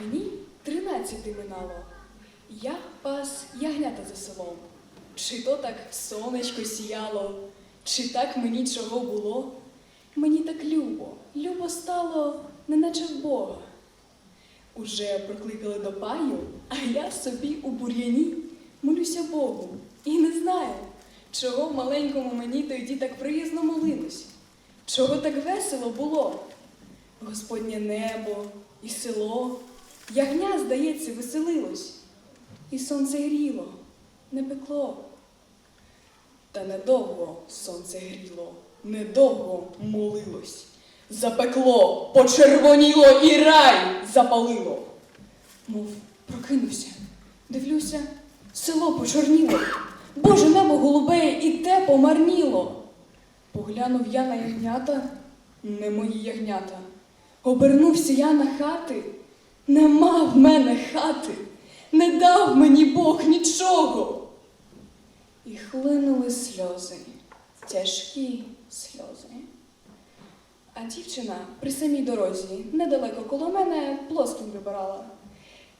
Мені тринадцяти минало. Я пас ягнята за селом. Чи то так сонечко сіяло, чи так мені чого було? Мені так любо, любо стало, неначе в Бога. Уже прокликали до паю, а я собі у бур'яні молюся Богу і не знаю, чого в маленькому мені тоді так приязно молилось, чого так весело було. Господнє небо і село, ягня, здається, веселилось, і сонце гріло, не пекло. Та недовго сонце гріло, недовго молилось. Запекло, почервоніло і рай запалило. Мов прокинувся, дивлюся, село почорніло, Боже небо голубе і те помарніло. Поглянув я на ягнята, не мої ягнята. Обернувся я на хати, нема в мене хати, не дав мені Бог нічого. І хлинули сльози, тяжкі сльози. А дівчина при самій дорозі, недалеко коло мене, плоским вибирала.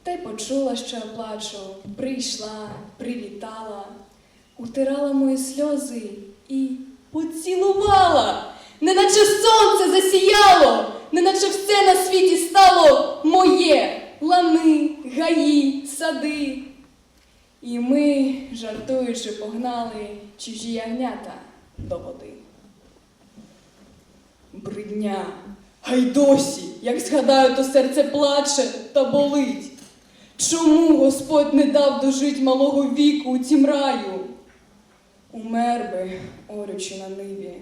Та й почула, що я плачу, прийшла, привітала, утирала мої сльози і поцілувала, неначе сонце засіяло, неначе все на світі стало моє, лани, гаї, сади. І ми, жартуючи, погнали чужі ягнята до води. Бридня, гай досі, як згадаю, то серце плаче та болить. Чому Господь не дав дожить малого віку у тім раю? Умер би, орючи на ниві.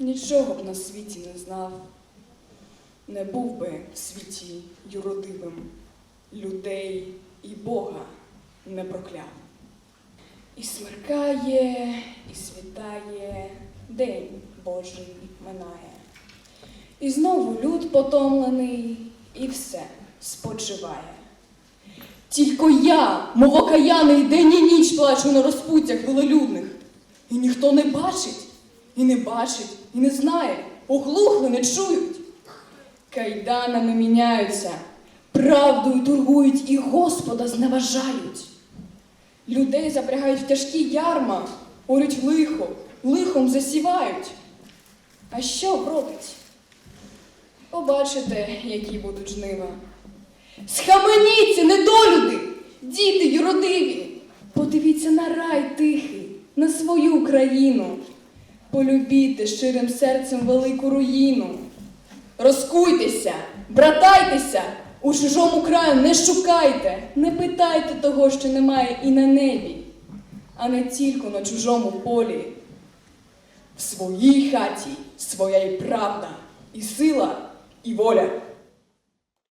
Нічого б на світі не знав, не був би в світі юродивим, людей і Бога не прокляв. І смеркає, і світає, день Божий минає. І знову люд потомлений, і все спочиває. Тільки я, мов окаяний, день і ніч плачу на розпуттях велолюдних. І ніхто не бачить, і не бачить, і не знає, оглухли, не чують. Кайданами міняються, правдою торгують і Господа зневажають. Людей запрягають в тяжкі ярма, орють лихо, лихом засівають. А що вродить? Побачите, які будуть жнива. Схаменіться, недолюди, діти юродиві. Подивіться на рай тихий, на свою країну. Полюбіте щирим серцем велику руїну. Розкуйтеся, братайтеся, у чужому краю не шукайте, не питайте того, що немає і на небі, а не тільки на чужому полі. В своїй хаті своя і правда, і сила, і воля.